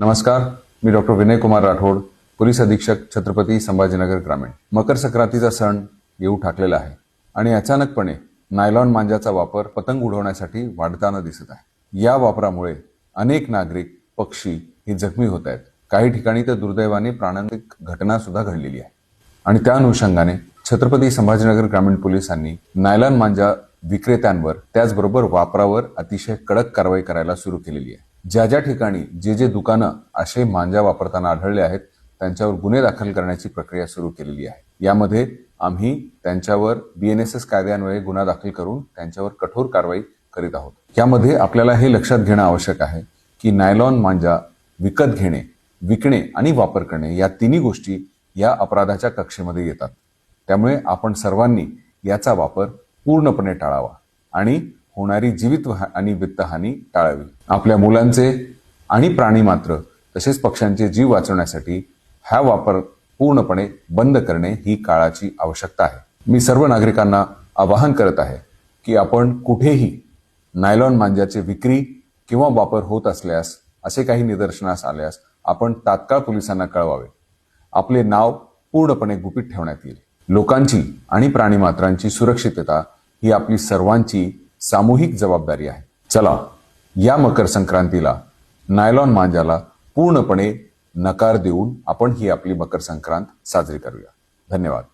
नमस्कार मी doctor Vinay Kumar Rathod police अधीक्षक छत्रपती संभाजीनगर ग्रामीण. मकर संक्रांतीचा सण येऊ ठाकलेला आहे आणि अचानकपणे नायलॉन मांजाचा वापर पतंग उडवण्यासाठी वाढताना दिसत आहे. या वापरामुळे अनेक नागरिक पक्षी हे जखमी होत आहेत. काही ठिकाणी तर दुर्दैवाने प्राणांतिक घटना सुद्धा घडलेली आहे. आणि त्या अनुषंगाने छत्रपती संभाजीनगर ग्रामीण पोलिसांनी नायलॉन मांजा विक्रेत्यांवर त्याचबरोबर वापरावर अतिशय कडक कारवाई करायला सुरू केलेली आहे. ज्या ज्या ठिकाणी जे जे दुकानं असे मांजा वापरताना आढळले आहेत त्यांच्यावर गुन्हे दाखल करण्याची प्रक्रिया सुरू केलेली आहे. यामध्ये आम्ही त्यांच्यावर बीएनएसएस कायद्यान्वये गुन्हा दाखल करून त्यांच्यावर कठोर कारवाई करीत आहोत. यामध्ये आपल्याला हे लक्षात घेणं आवश्यक आहे की नायलॉन मांजा विकत घेणे विकणे आणि वापर करणे या तिन्ही गोष्टी या अपराधाच्या कक्षेमध्ये येतात. त्यामुळे आपण सर्वांनी याचा वापर पूर्णपणे टाळावा आणि होणारी जीवित आणि वित्तहानी टाळावी. आपल्या मुलांचे आणि प्राणी मात्र तसेच पक्ष्यांचे जीव वाचवण्यासाठी हा वापर पूर्णपणे बंद करणे ही काळाची आवश्यकता आहे. मी सर्व नागरिकांना आवाहन करत आहे की आपण कुठेही नायलॉन मांजाचे विक्री किंवा वापर होत असल्यास असे काही निदर्शनास आल्यास आपण तात्काळ पोलिसांना कळवावे. आपले नाव पूर्णपणे गुपित ठेवण्यात येईल. लोकांची आणि प्राणीमात्रांची सुरक्षितता ही आपली सर्वांची सामूहिक जबाबदारी आहे. चला या मकर संक्रांतीला नायलॉन मांजाला पूर्णपणे नकार देऊन आपण ही आपली मकर संक्रांत साजरी करूया. धन्यवाद.